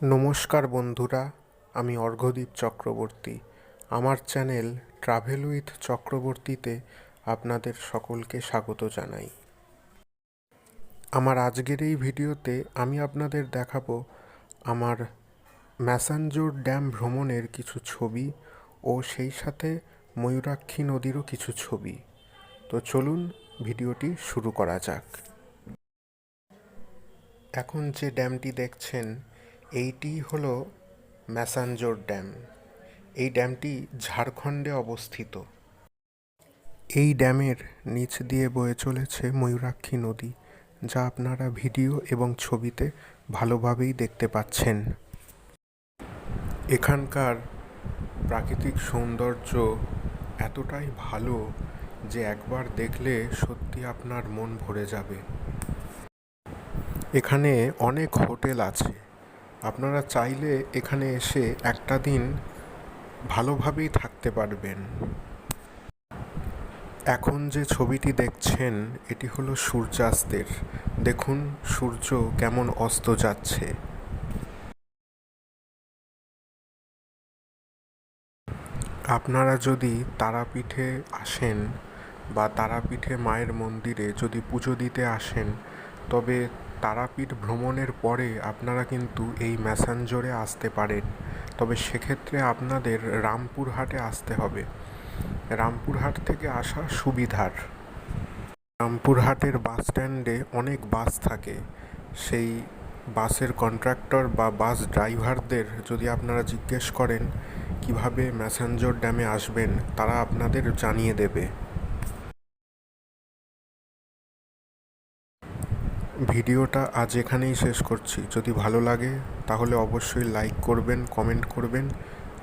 নমস্কার বন্ধুরা, আমি অর্ঘ্যদীপ চক্রবর্তী। আমার চ্যানেল ট্রাভেল উইথ চক্রবর্তীতে আপনাদের সকলকে স্বাগত জানাই। আমার আজকের এই ভিডিওতে আমি আপনাদের দেখাবো আমার ম্যাসাঞ্জোর ড্যাম ভ্রমণের কিছু ছবি ও সেই সাথে ময়ূরাক্ষী নদীরও কিছু ছবি। তো চলুন ভিডিওটি শুরু করা যাক। এখন যে ড্যামটি দেখছেন এইটি হলো ম্যাসাঞ্জোর ড্যাম। এই ড্যামটি ঝাড়খণ্ডে অবস্থিত। এই ড্যামের নিচ দিয়ে বয়ে চলেছে ময়ূরাক্ষী নদী, যা আপনারা ভিডিও এবং ছবিতে ভালোভাবেই দেখতে পাচ্ছেন। এখানকার প্রাকৃতিক সৌন্দর্য এতটাই ভালো যে একবার দেখলে সত্যি আপনার মন ভরে যাবে। এখানে অনেক হোটেল আছে। আপনারা চাইলে এখানে এসে একটা দিন ভালোভাবেই থাকতে পারবেন। এখন যে ছবিটি দেখছেন, এটি হলো সূর্যাস্তের। দেখুন সূর্য কেমন অস্ত যাচ্ছে। আপনারা যদি তারাপীঠে আসেন বা তারাপীঠে মায়ের মন্দিরে যদি পুজো দিতে আসেন, তবে তারাপীঠ ভ্রমণের পরে আপনারা কিন্তু এই ম্যাসাঞ্জোরে আসতে পারেন। তবে সেক্ষেত্রে আপনাদের রামপুরহাটে আসতে হবে। রামপুরহাট থেকে আসা সুবিধার। রামপুরহাটের বাস স্ট্যান্ডে অনেক বাস থাকে। সেই বাসের কন্ট্রাক্টর বা বাস ড্রাইভারদের যদি আপনারা জিজ্ঞেস করেন, কীভাবে ম্যাসাঞ্জোর ড্যামে আসবেন, তারা আপনাদের জানিয়ে দেবে। ভিডিওটা আজ এখানেই শেষ করছি। যদি ভালো লাগে, তাহলে অবশ্যই লাইক করবেন কমেন্ট করবেন,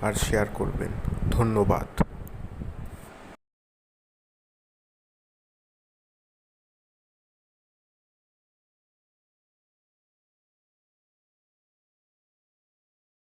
আর শেয়ার করবেন। ধন্যবাদ।